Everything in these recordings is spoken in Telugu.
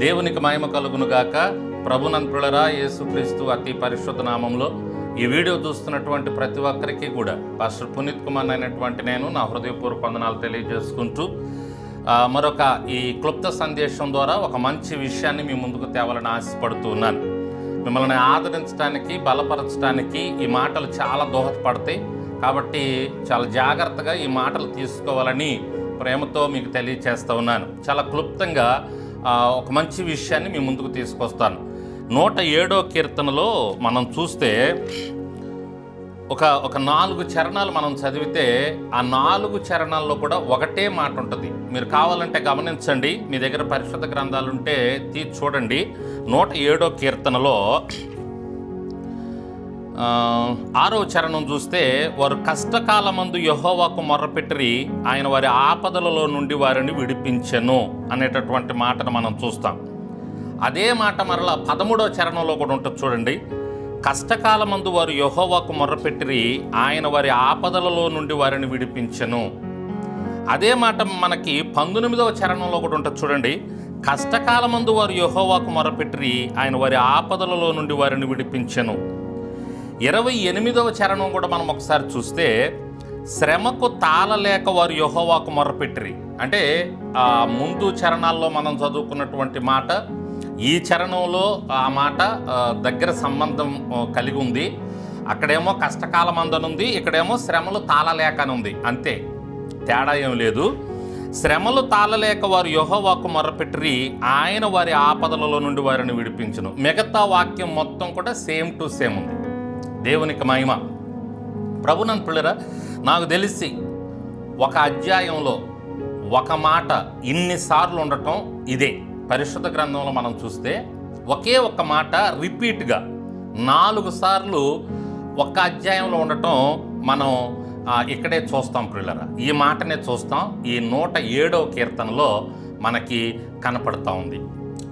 దేవునికి మహిమ కలుగునుగాక ప్రభునంతులరా యేసుక్రీస్తు అతి పరిశుద్ధ నామంలో ఈ వీడియో చూస్తున్నటువంటి ప్రతి ఒక్కరికి కూడా పాస్టర్ పునీత్ కుమార్ అయినటువంటి నేను నా హృదయపూర్వక వందనాలు తెలియజేసుకుంటూ మరొక ఈ క్లుప్త సందేశం ద్వారా ఒక మంచి విషయాన్ని మీ ముందుకు తేవాలని ఆశపడుతూ ఉన్నాను. మిమ్మల్ని ఆదరించడానికి బలపరచడానికి ఈ మాటలు చాలా దోహదపడతాయి. కాబట్టి చాలా జాగ్రత్తగా ఈ మాటలు తీసుకోవాలని ప్రేమతో మీకు తెలియచేస్తూ ఉన్నాను. చాలా క్లుప్తంగా ఒక మంచి విషయాన్ని మీ ముందుకు తీసుకొస్తాను. నూట ఏడో కీర్తనలో మనం చూస్తే ఒక ఒక నాలుగు చరణాలు మనం చదివితే ఆ నాలుగు చరణాల్లో కూడా ఒకటే మాట ఉంటుంది. మీరు కావాలంటే గమనించండి. మీ దగ్గర పరిశుద్ధ గ్రంథాలు ఉంటే తీసి చూడండి. నూట ఏడో కీర్తనలో ఆరో చరణం చూస్తే వారు కష్టకాలమందు యహోవాకు మొర్రపెట్టి ఆయన వారి ఆపదలలో నుండి వారిని విడిపించెను అనేటటువంటి మాటను మనం చూస్తాం. అదే మాట మరలా పదమూడవ చరణంలో కూడా ఉంటుంది చూడండి. కష్టకాలమందు వారు యహోవాకు మొర్రపెట్టిరి ఆయన వారి ఆపదలలో నుండి వారిని విడిపించెను. అదే మాట మనకి పంతొమ్మిదవ చరణంలో కూడా ఉంటుంది చూడండి. కష్టకాలమందు వారు యహోవాకు మొరపెట్టిరి ఆయన వారి ఆపదలలో నుండి వారిని విడిపించెను. ఇరవై ఎనిమిదవ చరణం కూడా మనం ఒకసారి చూస్తే శ్రమకు తాళలేక వారు యహోవాకు మొరపెట్టిరి. అంటే ఆ ముందు చరణాల్లో మనం చదువుకున్నటువంటి మాట ఈ చరణంలో ఆ మాట దగ్గర సంబంధం కలిగి ఉంది. అక్కడేమో కష్టకాలం అందనుంది ఇక్కడేమో శ్రమలు తాళలేక అని ఉంది అంతే తేడా ఏం లేదు. శ్రమలు తాళలేక వారు యహోవాకు మొరపెట్టి ఆయన వారి ఆపదలలో నుండి వారిని విడిపించును. మిగతా వాక్యం మొత్తం కూడా సేమ్ టు సేమ్ ఉంది. దేవునికి మహిమ. ప్రభునంత పిల్లరా నాకు తెలిసి ఒక అధ్యాయంలో ఒక మాట ఇన్నిసార్లు ఉండటం ఇదే. పరిశుద్ధ గ్రంథంలో మనం చూస్తే ఒకే ఒక్క మాట రిపీట్గా నాలుగు సార్లు ఒక్క అధ్యాయంలో ఉండటం మనం ఇక్కడే చూస్తాం పిల్లరా ఈ మాటనే చూస్తాం. ఈ నూట ఏడవ కీర్తనలో మనకి కనపడుతూ ఉంది.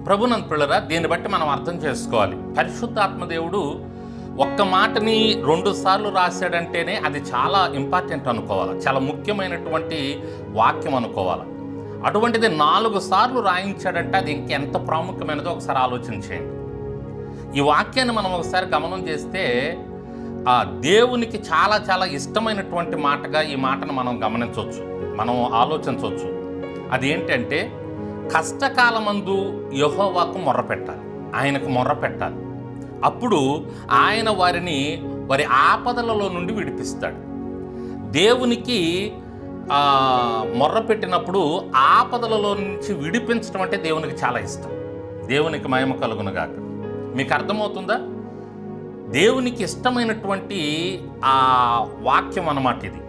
ప్రభునంత పిల్లరా దీన్ని బట్టి మనం అర్థం చేసుకోవాలి. పరిశుద్ధాత్మదేవుడు ఒక్క మాటని రెండు సార్లు రాశాడంటేనే అది చాలా ఇంపార్టెంట్ అనుకోవాలి. చాలా ముఖ్యమైనటువంటి వాక్యం అనుకోవాలి. అటువంటిది నాలుగు సార్లు రాయించాడంటే అది ఇంకెంత ప్రాముఖ్యమైనదో ఒకసారి ఆలోచన చేయండి. ఈ వాక్యాన్ని మనం ఒకసారి గమనం చేస్తే ఆ దేవునికి చాలా చాలా ఇష్టమైనటువంటి మాటగా ఈ మాటను మనం గమనించవచ్చు. మనం ఆలోచించవచ్చు. అది ఏంటంటే కష్టకాలమందు యహోవాకు మొర్ర పెట్టాలి ఆయనకు మొర్ర పెట్టాలి అప్పుడు ఆయన వారిని వారి ఆపదలలో నుండి విడిపిస్తాడు. దేవునికి మొర్రపెట్టినప్పుడు మొర్ర పెట్టినప్పుడు ఆపదలలో నుంచి విడిపించడం అంటే దేవునికి చాలా ఇష్టం. దేవునికి మహిమ కలుగునుగాక మీకు అర్థమవుతుందా? దేవునికి ఇష్టమైనటువంటి ఆ వాక్యం అన్నమాట ఇది.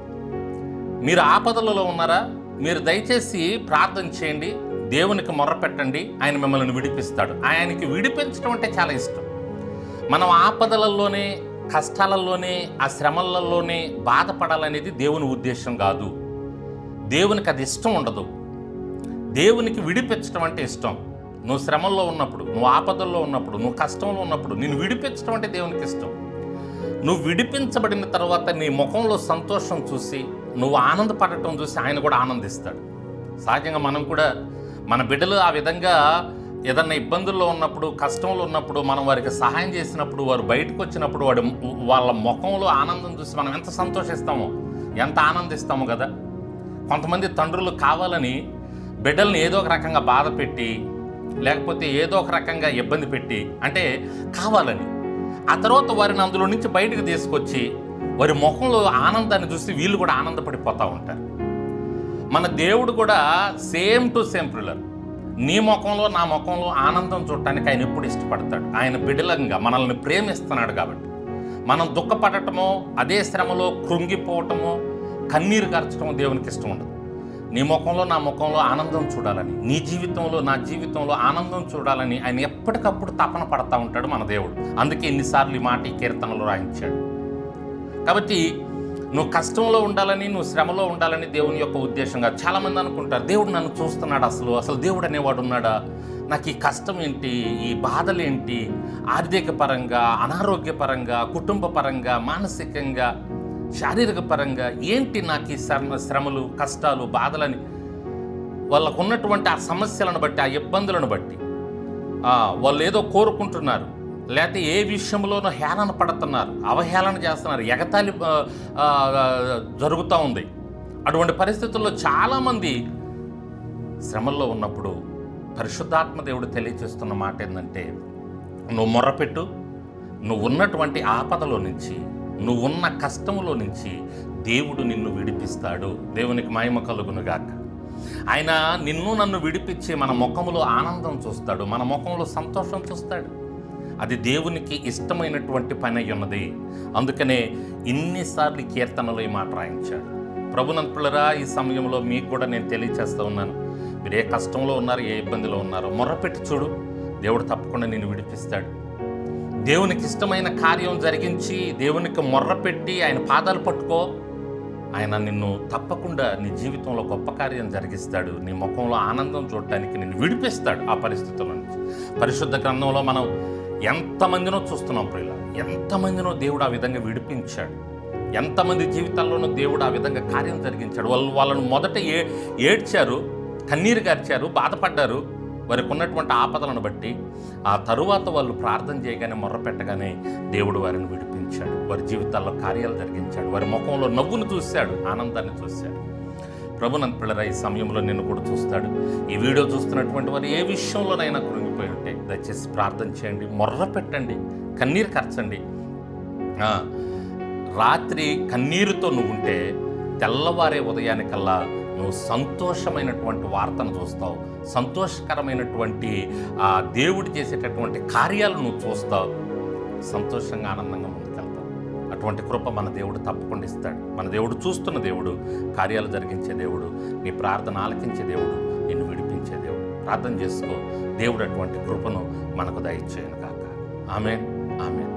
మీరు ఆపదలలో ఉన్నారా? మీరు దయచేసి ప్రార్థన చేయండి. దేవునికి మొర్ర పెట్టండి. ఆయన మిమ్మల్ని విడిపిస్తాడు. ఆయనకి విడిపించడం అంటే చాలా ఇష్టం. మనం ఆపదలలోనే కష్టాలలోనే ఆ శ్రమలలోనే బాధపడాలనేది దేవుని ఉద్దేశం కాదు. దేవునికి అది ఇష్టం ఉండదు. దేవునికి విడిపించడం అంటే ఇష్టం. నువ్వు శ్రమల్లో ఉన్నప్పుడు నువ్వు ఆపదల్లో ఉన్నప్పుడు నువ్వు కష్టంలో ఉన్నప్పుడు నేను విడిపించడం అంటే దేవునికి ఇష్టం. నువ్వు విడిపించబడిన తర్వాత నీ ముఖంలో సంతోషం చూసి నువ్వు ఆనందపడటం చూసి ఆయన కూడా ఆనందిస్తాడు. సహజంగా మనం కూడా మన బిడ్డలు ఆ విధంగా ఏదన్నా ఇబ్బందుల్లో ఉన్నప్పుడు కష్టంలో ఉన్నప్పుడు మనం వారికి సహాయం చేసినప్పుడు వారు బయటకు వచ్చినప్పుడు వాడి వాళ్ళ ముఖంలో ఆనందం చూసి మనం ఎంత సంతోషిస్తామో ఎంత ఆనందిస్తామో కదా. కొంతమంది తండ్రులు కావాలని బిడ్డల్ని ఏదో ఒక రకంగా బాధ పెట్టి లేకపోతే ఏదో ఒక రకంగా ఇబ్బంది పెట్టి అంటే కావాలని. ఆ తర్వాత వారిని అందులో నుంచి బయటకు తీసుకొచ్చి వారి ముఖంలో ఆనందాన్ని చూసి వీళ్ళు కూడా ఆనందపడిపోతూ ఉంటారు. మన దేవుడు కూడా సేమ్ టు సేమ్ ప్రిల్లర్ నీ ముఖంలో నా ముఖంలో ఆనందం చూడటానికి ఆయన ఎప్పుడు ఇష్టపడతాడు? ఆయన బిడలంగా మనల్ని ప్రేమిస్తున్నాడు కాబట్టి. మనం దుఃఖపడటమో అదే శ్రమలో కృంగిపోవటమో కన్నీరు కార్చటమో దేవునికి ఇష్టం ఉండదు. నీ ముఖంలో నా ముఖంలో ఆనందం చూడాలని నీ జీవితంలో నా జీవితంలో ఆనందం చూడాలని ఆయన ఎప్పటికప్పుడు తపన పడతా ఉంటాడు మన దేవుడు. అందుకే ఎన్నిసార్లు ఈ మాట ఈ కీర్తనలో రాయించాడు. కాబట్టి నువ్వు కష్టంలో ఉండాలని నువ్వు శ్రమలో ఉండాలని దేవుని యొక్క ఉద్దేశంగా చాలామంది అనుకుంటారు దేవుడు నన్ను చూస్తున్నాడు అసలు? అసలు దేవుడు అనేవాడు ఉన్నాడా? నాకు ఈ కష్టం ఏంటి? ఈ బాధలేంటి ఆర్థిక పరంగా అనారోగ్యపరంగా కుటుంబ పరంగా మానసికంగా శారీరక పరంగా ఏంటి నాకు ఈ శ్రమ శ్రమలు కష్టాలు బాధలని? వాళ్ళకు ఉన్నటువంటి ఆ సమస్యలను బట్టి ఆ ఇబ్బందులను బట్టి వాళ్ళు ఏదో కోరుకుంటున్నారు. లేకపోతే ఏ విషయంలోనూ హేళన పడుతున్నారు అవహేళన చేస్తున్నారు ఎగతాళి జరుగుతూ ఉంది. అటువంటి పరిస్థితుల్లో చాలామంది శ్రమల్లో ఉన్నప్పుడు పరిశుద్ధాత్మ దేవుడు తెలియచేస్తున్న మాట ఏంటంటే నువ్వు మొర్రపెట్టు నువ్వు ఉన్నటువంటి ఆపదలో నుంచి నువ్వు ఉన్న కష్టములో నుంచి దేవుడు నిన్ను విడిపిస్తాడు. దేవునికి మహిమ కలుగునుగాక ఆయన నిన్ను నన్ను విడిపించి మన ముఖములో ఆనందం చూస్తాడు మన ముఖంలో సంతోషం చూస్తాడు. అది దేవునికి ఇష్టమైనటువంటి పని అయి ఉన్నది. అందుకనే ఇన్నిసార్లు కీర్తనలు ఈ మాట రాయించాడు ప్రభునంతులరా ఈ సమయంలో మీకు కూడా నేను తెలియచేస్తూ ఉన్నాను. మీరు ఏ కష్టంలో ఉన్నారు ఏ ఇబ్బందిలో ఉన్నారో మొరపెట్టి చూడు. దేవుడు తప్పకుండా నేను విడిపిస్తాడు. దేవునికి ఇష్టమైన కార్యం జరిగించి దేవునికి మొర్రపెట్టి ఆయన పాదాలు పట్టుకో. ఆయన నిన్ను తప్పకుండా నీ జీవితంలో గొప్ప కార్యం జరిగిస్తాడు. నీ ముఖంలో ఆనందం చూడటానికి నిన్ను విడిపిస్తాడు ఆ పరిస్థితుల నుంచి. పరిశుద్ధ గ్రంథంలో మనం ఎంతమందినో చూస్తున్నాం ప్రియుల ఎంతమందినో దేవుడు ఆ విధంగా విడిపించాడు. ఎంతమంది జీవితాల్లోనూ దేవుడు ఆ విధంగా కార్యం జరిగించాడు. వాళ్ళు వాళ్ళను మొదట ఏ ఏడ్చారు కన్నీరు గార్చారు బాధపడ్డారు. వారికి ఉన్నటువంటి ఆపదలను బట్టి ఆ తరువాత వాళ్ళు ప్రార్థన చేయగానే మొర్రపెట్టగానే దేవుడు వారిని విడిపించాడు. వారి జీవితాల్లో కార్యాలు జరిగించాడు. వారి ముఖంలో నవ్వును చూశాడు ఆనందాన్ని చూశాడు. ప్రభునంత పిల్లరా ఈ సమయంలో నిన్ను కూడా చూస్తాడు. ఈ వీడియో చూస్తున్నటువంటి వారు ఏ విషయంలోనైనా కృంగిపోయి ఉంటే దయచేసి ప్రార్థన చేయండి మొర్ర పెట్టండి కన్నీరు ఖర్చండి రాత్రి కన్నీరుతో నువ్వు ఉంటే తెల్లవారే ఉదయానికల్లా నువ్వు సంతోషమైనటువంటి వార్తను చూస్తావు సంతోషకరమైనటువంటి ఆ దేవుడు చేసేటటువంటి కార్యాలు నువ్వు చూస్తావు. సంతోషంగా ఆనందంగా అటువంటి కృప మన దేవుడు తప్పకుండా ఇస్తాడు. మన దేవుడు చూస్తున్న దేవుడు కార్యాలు జరిగించే దేవుడు నీ ప్రార్థన ఆలకించే దేవుడు నిన్ను విడిపించే దేవుడు. ప్రార్థన చేసుకో. దేవుడు అటువంటి కృపను మనకు దయచేయను కాక ఆమె ఆమెన్.